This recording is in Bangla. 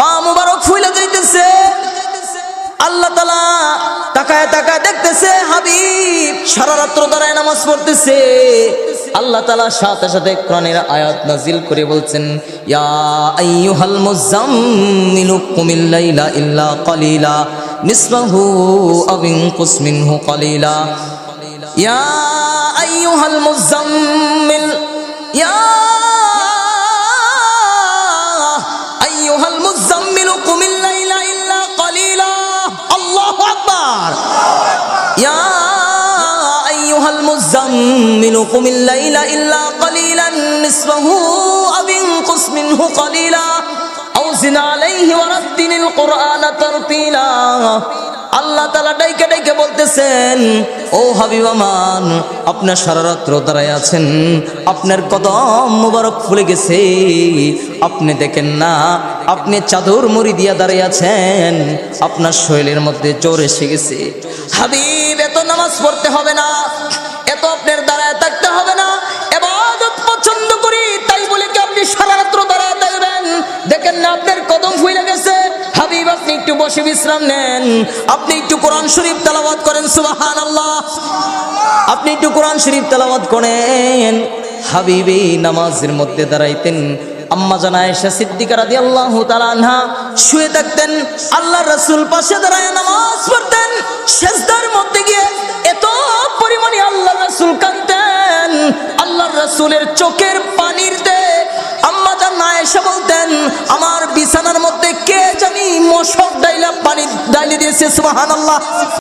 পা মুবারক যাইতেছে। আল্লাহ তালা তাকায় তাকায় দেখতেছে, হাবিব সারা রাত্র নামাজ পড়তেছে। আল্লাহ তালা সাথে সাথে আয়াত নাজিল করে বলছেন, ইয়া ইল্লা কালিলা কালিলা। ইয়া আল্লাহু আকবার ইয়া আইয়ুহাল মুজাম্মিলু কুমিল লাইলা ইল্লা কালিলান নিসফাহু আও ইনকুস মিনহু কালিলা আও জিদ আলাইহি ওয়া রাত্তিলিল কুরআনা তারতিলা আল্লাহ তালা ডাইকে ডাইকে বলতেছেন, ও হাবিবামান আপনার সারা রাত্র দাঁড়ায় আছেন, আপনার কদম মুবারক ফুলে গেছে, আপনি দেখেন না, আপনি চাদর মুড়ি দিয়া দাঁড়িয়ে আছেন, আপনার শরীরের মধ্যে চোর এসে গেছে। হাবিব, এত নামাজ পড়তে হবে না, এত আপনার দাঁড়ায় বসে বিশ্রাম নেন। আপনি একটু কোরআন শরীফ তেলাওয়াত করেন সুবাহান আল্লাহ আপনি একটু কোরআন শরীফ তেলাওয়াত করেন। হাবিবি, নামাজের মধ্যে দাঁড়াইতেন। আম্মা জানা এসা আল্লাহ তালানহা শুয়ে থাকতেন আল্লাহ রসুল পাশে দাঁড়ায় নামাজ পড়তেন শেষদার মধ্যে গিয়ে এত পরিমাণে আল্লাহ রসুল কাঁদতেন আল্লাহ রসুলের চোখের পানির আম্মা জান এসে বলতেন, আমার বিছানার মধ্যে কে